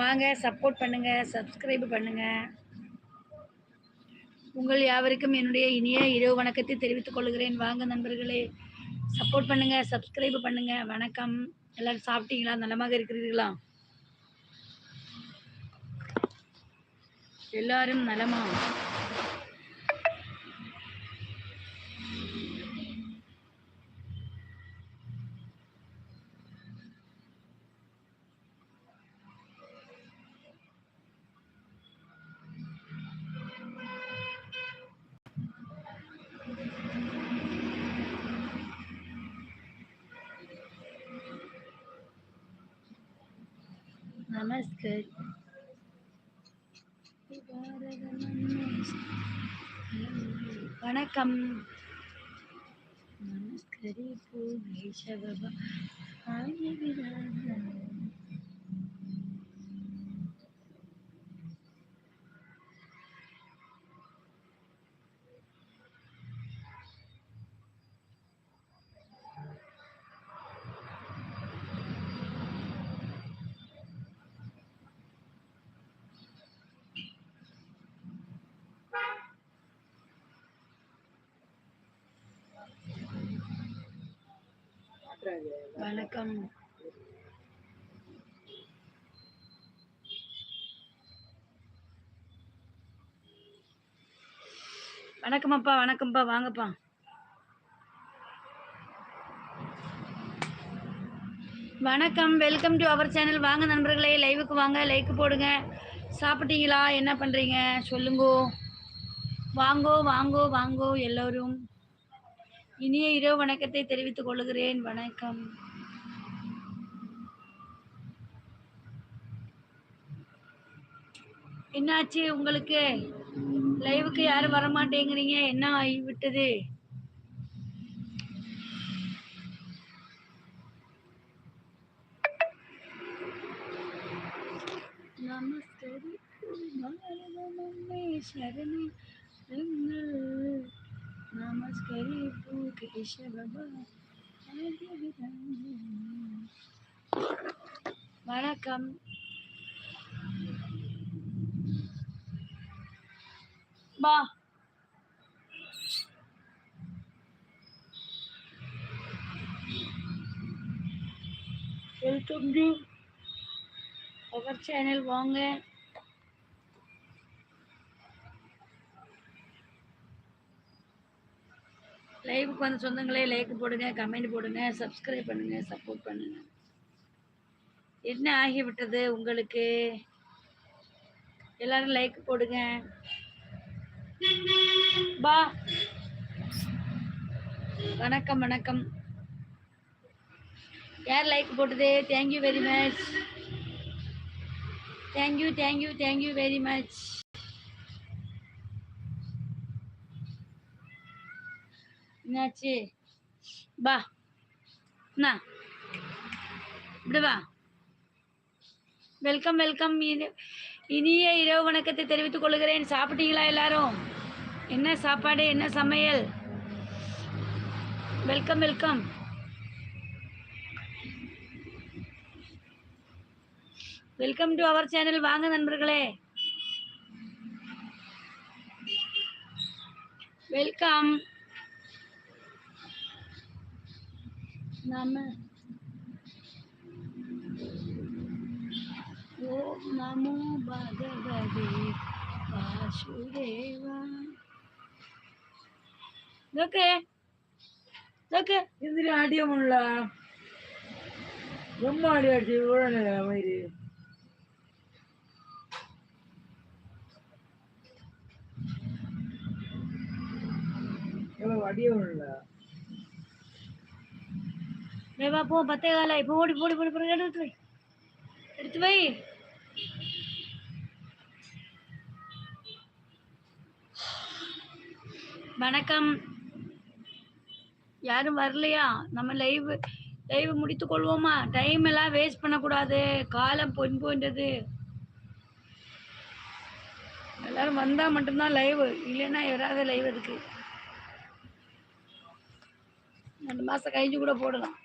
வாங்க சப்போர்ட் பண்ணுங்க சப்ஸ்கிரைப் பண்ணுங்க. உங்கள் யாவருக்கும் என்னுடைய இனிய இரவு வணக்கத்தை தெரிவித்துக் கொள்கிறேன். வாங்க நண்பர்களே. சப்போர்ட் பண்ணுங்க சப்ஸ்கிரைப் பண்ணுங்க. வணக்கம். எல்லாரும் சாப்பிட்டீங்களா? நலமாக இருக்கிறீர்களா? எல்லாரும் நலமா? நமஸ்கர் வணக்கம். நமஸ்கரி பூஷவபா வணக்கம். வணக்கம்ப்பா வணக்கம்ப்பா வாங்கப்பா. வணக்கம் வெல்கம் டு அவர் சேனல் வாங்க நண்பர்களே லைவுக்கு வாங்க லைக் போடுங்க. சாப்பிட்டீங்களா? என்ன பண்ணுறீங்க சொல்லுங்கோ. வாங்கோ வாங்கோ வாங்கோ எல்லோரும். இனிய இரவு வணக்கத்தை தெரிவித்துக் கொள்கிறேன். வணக்கம். என்னாச்சு உங்களுக்கு? லைவுக்கு யாரும் வர மாட்டேங்கிறீங்க என்ன ஆகிவிட்டது? நமஸ்கரி சரணி பூ கேசவபா வணக்கம். பா வெல்கம் டு அவர் சேனல் வாங்க. லைவுக்கு வந்து சொந்தங்களே லைக் போடுங்க கமெண்ட் போடுங்க சப்ஸ்கிரைப் பண்ணுங்க சப்போர்ட் பண்ணுங்க. என்ன ஆகிவிட்டது உங்களுக்கு? எல்லாரும் லைக் போடுங்க. பா. வணக்கம் வணக்கம். யார் லைக் போட்டது? Thank you very much thank you thank you thank you very much என்னாச்சு? வா. என்ன இப்படி வா. Welcome welcome. இனிய இரவு வணக்கத்தை தெரிவித்துக் கொள்கிறேன். சாப்பிட்டீங்களா எல்லாரும்? என்ன சாப்பாடு என்ன சமையல்? Welcome welcome. Welcome to our channel. வாங்க நண்பர்களே. வெல்கம். நாம ஓம் நமோ பகவதே வாசுதேவா. ஓகே ஓகே இதுல அடியம் உள்ள ரொம்ப அடி அடிச்சு உடனே மயிறு எவ்வளவு அடியம் உள்ள வா போ பத்தே கால இப்போ ஓடி போடி போடி போடி எடுத்து வை. எடுத்து வை. வணக்கம். யாரும் வரலையா? நம்ம லைவ் லைவ் முடித்து கொள்வோமா? டைம் எல்லாம் வேஸ்ட் பண்ணக்கூடாது. காலம் பொன் போன்றது எல்லாரும் வந்தால் மட்டும்தான் லைவ் இல்லைன்னா யாராவது லைவ் இருக்கு ரெண்டு மாதம் கழிஞ்சு கூட போடலாம்.